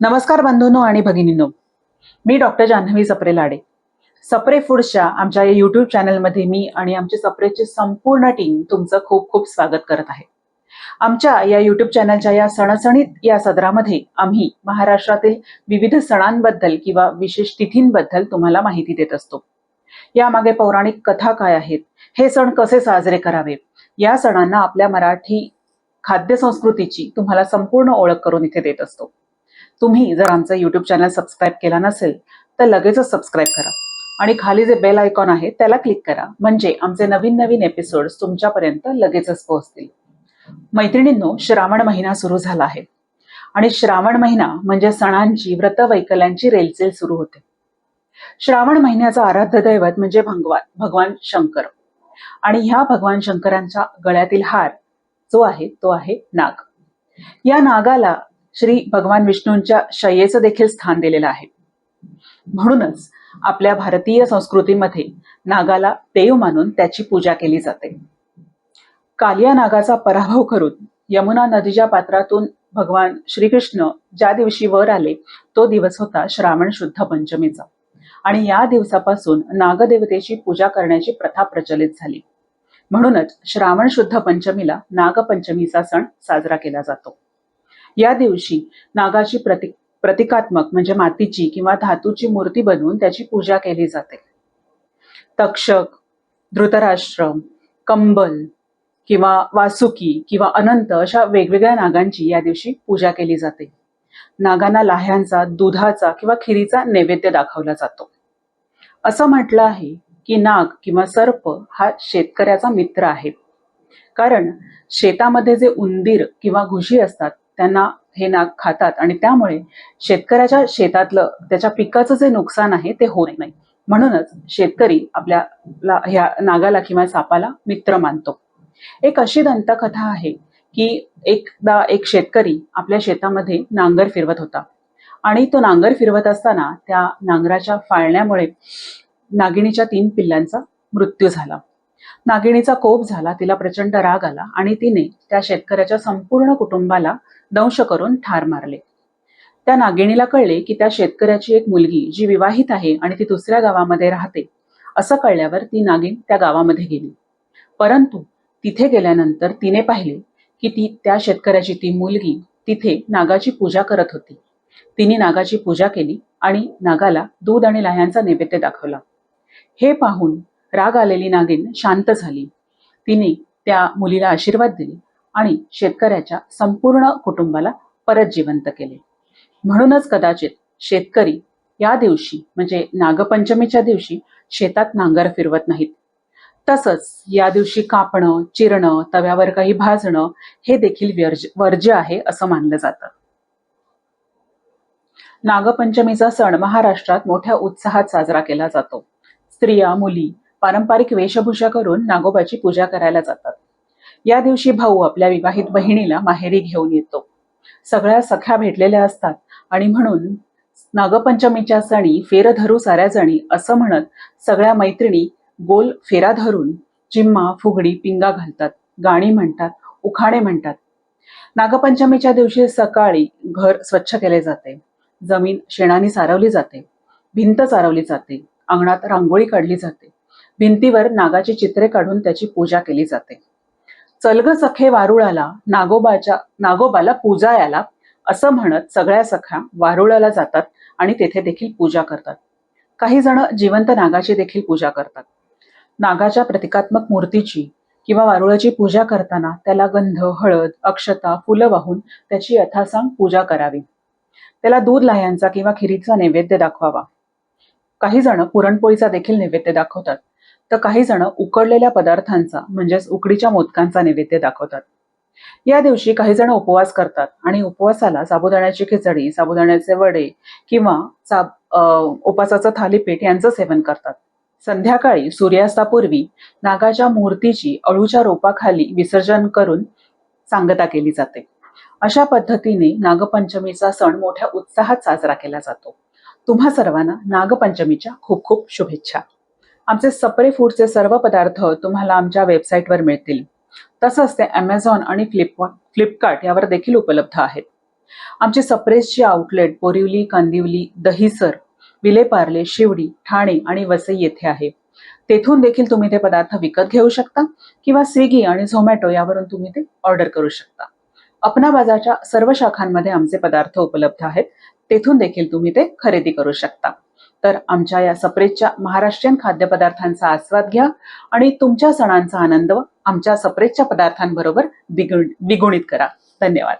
नमस्कार बंधूनो आणि भगिनींनो. मी डॉक्टर जान्हवी सप्रे लाडे. सप्रे फूड्सच्या आमच्या या युट्यूब चॅनलमध्ये मी आणि आमची सप्रेची संपूर्ण टीम तुमचं खूप खूप स्वागत करत आहे. आमच्या या युट्यूब चॅनलच्या या सणसणीत या सदरामध्ये आम्ही महाराष्ट्रातील विविध सणांबद्दल किंवा विशेष तिथींबद्दल तुम्हाला माहिती देत असतो. यामागे पौराणिक कथा काय आहेत? हे सण कसे साजरे करावे? या सणांना आपल्या मराठी खाद्य संस्कृतीची तुम्हाला संपूर्ण ओळख करून इथे देत असतो. तुम्ही जर आमचं युट्यूब चॅनल सबस्क्राईब केला नसेल तर लगेचच सबस्क्राईब करा. आणि खाली जे बेल आयकॉन आहे त्याला क्लिक करा. म्हणजे आमचे नवीन नवीन एपिसोड्स तुमच्यापर्यंत लगेचच पोहोचतील. मैत्रिणींनो श्रावण महिना सुरू झाला आहे. आणि श्रावण महिना म्हणजे सणांची व्रत वैकल्यांची रेलचेल सुरू होते. श्रावण महिन्याचा आराध्य दैवत म्हणजे भगवान भगवान शंकर. आणि ह्या भगवान शंकरांच्या गळ्यातील हार जो आहे तो आहे नाग. या नागाला श्री भगवान विष्णूंच्या शय्येचं देखील स्थान दिलेलं आहे. म्हणूनच आपल्या भारतीय संस्कृतीमध्ये नागाला देव मानून त्याची पूजा केली जाते. कालिया नागाचा पराभव करून यमुना नदीच्या पात्रातून भगवान श्रीकृष्ण ज्या दिवशी वर आले तो दिवस होता श्रावण शुद्ध पंचमीचा. आणि या दिवसापासून नागदेवतेची पूजा करण्याची प्रथा प्रचलित झाली. म्हणूनच श्रावण शुद्ध पंचमीला नागपंचमीचा सण साजरा केला जातो. या दिवशी नागाची प्रति प्रतिकात्मक म्हणजे मातीची किंवा धातूची मूर्ती बनवून त्याची पूजा केली जाते. तक्षक धृतराष्ट्र कंबल किंवा वासुकी किंवा अनंत अशा वेगवेगळ्या नागांची या दिवशी पूजा केली जाते. नागांना लाह्यांचा दुधाचा किंवा खिरीचा नैवेद्य दाखवला जातो. असं म्हटलं आहे की नाग किंवा सर्प हा शेतकऱ्याचा मित्र आहे. कारण शेतामध्ये जे उंदीर किंवा घुशी असतात त्यांना हे नाग खातात. आणि त्यामुळे शेतकऱ्याच्या शेतातलं त्याच्या पिकाचं जे नुकसान आहे ते होत नाही. म्हणूनच शेतकरी आपल्या ह्या नागाला किंवा सापाला मित्र मानतो. एक अशी दंतकथा आहे की एकदा एक शेतकरी आपल्या शेतामध्ये नांगर फिरवत होता. आणि तो नांगर फिरवत असताना त्या नांगराच्या फाळण्यामुळे नागिणीच्या तीन पिल्लांचा मृत्यू झाला. नागिणीचा कोप झाला तिला प्रचंड राग आला आणि तिने त्या शेतकऱ्याच्या संपूर्ण कुटुंबाला दंश करून ठार मारले. त्या नागिणीला कळले की त्या शेतकऱ्याची एक मुलगी जी विवाहित आहे आणि ती दुसऱ्या गावामध्ये राहते असं कळल्यावर ती नागिण त्या गावामध्ये गेली. परंतु तिथे गेल्यानंतर तिने पाहिले की ती त्या शेतकऱ्याची ती मुलगी तिथे नागाची पूजा करत होती. तिने नागाची पूजा केली आणि नागाला दूध आणि लाह्यांचा नैवेद्य दाखवला. हे पाहून राग आलेली नागिन शांत झाली. तिने त्या मुलीला आशीर्वाद दिले. आणि शेतकऱ्याच्या संपूर्ण कुटुंबाला परत जिवंत केले. म्हणूनच कदाचित शेतकरी या दिवशी म्हणजे नागपंचमीच्या दिवशी शेतात नांगर फिरवत नाहीत. तसंच या दिवशी कापणं चिरणं तव्यावर काही भाजणं हे देखील वर्ज वर्ज्य आहे असं मानलं जातं. नागपंचमीचा सण महाराष्ट्रात मोठ्या उत्साहात साजरा केला जातो. स्त्रिया मुली पारंपरिक वेशभूषा करून नागोबाची पूजा करायला जातात. या दिवशी भाऊ आपल्या विवाहित बहिणीला माहेरी घेऊन येतो. सगळ्या सख्या भेटलेल्या असतात आणि म्हणून नागपंचमीच्या सणी फेर धरू साऱ्या जणी असं म्हणत सगळ्या मैत्रिणी गोल फेरा धरून चिम्मा फुगडी पिंगा घालतात गाणी म्हणतात उखाणे म्हणतात. नागपंचमीच्या दिवशी सकाळी घर स्वच्छ केले जाते. जमीन शेणाने सारवली जाते. भिंत सारवली जाते. अंगणात रांगोळी काढली जाते. भिंतीवर नागाची चित्रे काढून त्याची पूजा केली जाते. चलग सखे वारुळाला नागोबाच्या नागोबाला पूजा याला असं म्हणत सगळ्या सख्या वारुळाला जातात आणि तेथे देखील पूजा करतात. काही जण जिवंत नागाची देखील पूजा करतात. नागाच्या प्रतिकात्मक मूर्तीची किंवा वारुळाची पूजा करताना त्याला गंध हळद अक्षता फुलं वाहून त्याची यथासांग पूजा करावी. त्याला दूध लाह्यांचा किंवा खिरीचा नैवेद्य दाखवावा. काही जण पुरणपोळीचा देखील नैवेद्य दाखवतात. तर काही जण उकडलेल्या पदार्थांचा म्हणजेच उकडीच्या मोदकांचा नैवेद्य दाखवतात. या दिवशी काही जण उपवास करतात आणि उपवासाला साबुदाण्याची खिचडी साबुदाण्याचे वडे किंवा साब उपवासाचं थालीपीठ यांचं सेवन करतात. संध्याकाळी सूर्यास्तापूर्वी नागाच्या मूर्तीची अळूच्या रोपाखाली विसर्जन करून सांगता केली जाते. अशा पद्धतीने नागपंचमीचा सण मोठ्या उत्साहात साजरा केला जातो. तुम्हा सर्वांना नागपंचमीच्या खूप खूप शुभेच्छा. आमचे सपरे फूडचे सर्व पदार्थ तुम्हाला आमच्या वेबसाईटवर मिळतील. तसंच ते अमेझॉन आणि फ्लिप फ्लिपकार्ट यावर देखील उपलब्ध आहेत. आमचे सप्रेसचे आउटलेट बोरिवली कांदिवली दहिसर विलेपार्ले शिवडी ठाणे आणि वसई येथे आहे. तेथून देखील तुम्ही ते पदार्थ विकत घेऊ शकता किंवा स्विगी आणि झोमॅटो यावरून तुम्ही ते ऑर्डर करू शकता. अपना बाजारच्या सर्व शाखांमध्ये आमचे पदार्थ उपलब्ध आहेत. तेथून देखील तुम्ही ते खरेदी करू शकता. तर आमच्या या सप्रेजच्या महाराष्ट्रीयन खाद्यपदार्थांचा आस्वाद घ्या आणि तुमच्या सणांचा आनंद आमच्या सप्रेजच्या पदार्थांबरोबर द्विगुण द्विगुणित करा. धन्यवाद.